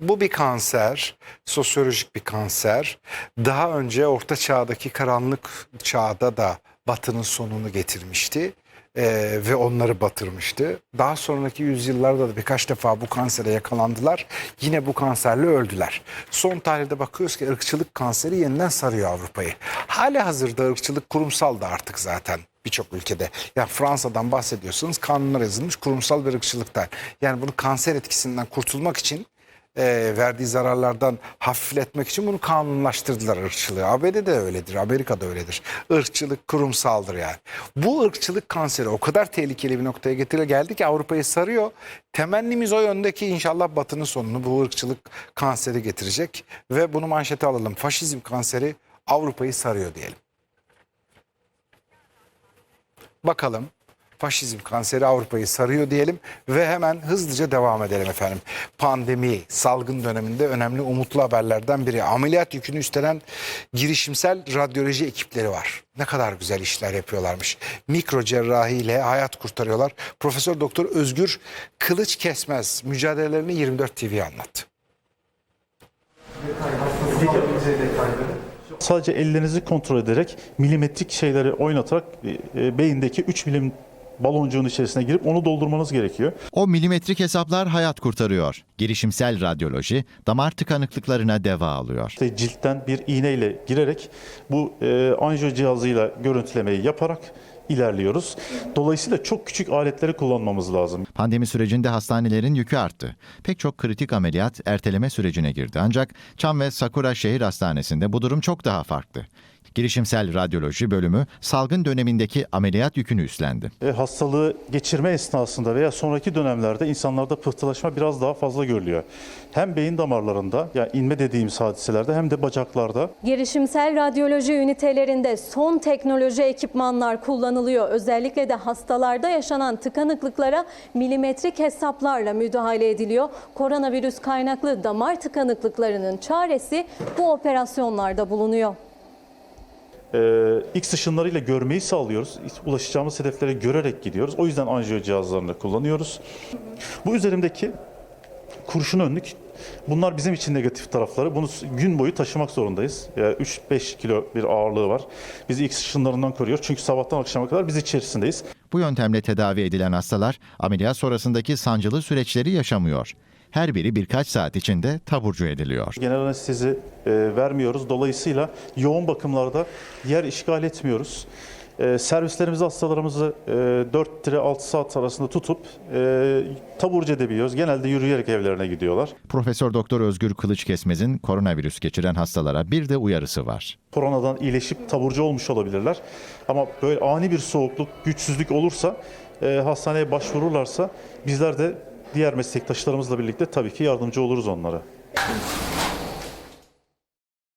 Bu bir kanser, sosyolojik bir kanser. Daha önce Orta Çağ'daki karanlık çağda da Batı'nın sonunu getirmişti Ee, ve onları batırmıştı. Daha sonraki yüzyıllarda da birkaç defa bu kansere yakalandılar. Yine bu kanserle öldüler. Son tarihte bakıyoruz ki ırkçılık kanseri yeniden sarıyor Avrupa'yı. Hali hazırda ırkçılık kurumsal da artık zaten birçok ülkede. Yani Fransa'dan bahsediyorsanız kanunlar yazılmış kurumsal bir ırkçılıktan. Yani bunu kanser etkisinden kurtulmak için e, verdiği zararlardan hafifletmek için bunu kanunlaştırdılar ırkçılığı. ABD'de de öyledir, Amerika'da öyledir. Irkçılık kurumsaldır yani. Bu ırkçılık kanseri o kadar tehlikeli bir noktaya getire geldi ki Avrupa'yı sarıyor. Temennimiz o yöndeki inşallah Batı'nın sonunu bu ırkçılık kanseri getirecek. Ve bunu manşete alalım. Faşizm kanseri Avrupa'yı sarıyor diyelim. Bakalım faşizm kanseri Avrupa'yı sarıyor diyelim ve hemen hızlıca devam edelim efendim. Pandemi, salgın döneminde önemli umutlu haberlerden biri. Ameliyat yükünü üstlenen girişimsel radyoloji ekipleri var. Ne kadar güzel işler yapıyorlarmış. Mikro cerrahi ile hayat kurtarıyorlar. Profesör Doktor Özgür Kılıç Kesmez mücadelelerini 24 TV anlattı. Sadece ellerinizi kontrol ederek milimetrik şeyleri oynatarak e, e, beyindeki 3 milim baloncuğun içerisine girip onu doldurmanız gerekiyor. O milimetrik hesaplar hayat kurtarıyor. Girişimsel radyoloji damar tıkanıklıklarına deva alıyor. İşte ciltten bir iğneyle girerek bu e, anjiyo cihazıyla görüntülemeyi yaparak ilerliyoruz. Dolayısıyla çok küçük aletleri kullanmamız lazım. Pandemi sürecinde hastanelerin yükü arttı. Pek çok kritik ameliyat erteleme sürecine girdi. Ancak Çam ve Sakura Şehir Hastanesi'nde bu durum çok daha farklı. Girişimsel radyoloji bölümü salgın dönemindeki ameliyat yükünü üstlendi. E, hastalığı geçirme esnasında veya sonraki dönemlerde insanlarda pıhtılaşma biraz daha fazla görülüyor. Hem beyin damarlarında yani inme dediğimiz hadiselerde hem de bacaklarda Girişimsel radyoloji ünitelerinde son teknoloji ekipmanlar kullanılıyor. Özellikle de hastalarda yaşanan tıkanıklıklara milimetrik hesaplarla müdahale ediliyor. Koronavirüs kaynaklı damar tıkanıklıklarının çaresi bu operasyonlarda bulunuyor. E, X ışınlarıyla görmeyi sağlıyoruz. Ulaşacağımız hedeflere görerek gidiyoruz. O yüzden anjiyo cihazlarını kullanıyoruz. Bu üzerimdeki kurşun önlük bunlar bizim için negatif tarafları. Bunu gün boyu taşımak zorundayız. Yani 3-5 kilo bir ağırlığı var. Bizi X ışınlarından koruyor. Çünkü sabahtan akşama kadar biz içerisindeyiz. Bu yöntemle tedavi edilen hastalar ameliyat sonrasındaki sancılı süreçleri yaşamıyor. Her biri birkaç saat içinde taburcu ediliyor. Genel anestezi e, vermiyoruz. Dolayısıyla yoğun bakımlarda yer işgal etmiyoruz. E, servislerimizde hastalarımızı e, 4 ile 6 saat arasında tutup e, taburcu edebiliyoruz. Genelde yürüyerek evlerine gidiyorlar. Profesör Doktor Özgür Kılıç Kesmez'in koronavirüs geçiren hastalara bir de uyarısı var. Koronadan iyileşip taburcu olmuş olabilirler. Ama böyle ani bir soğukluk, güçsüzlük olursa e, hastaneye başvururlarsa bizler de diğer meslektaşlarımızla birlikte tabii ki yardımcı oluruz onlara.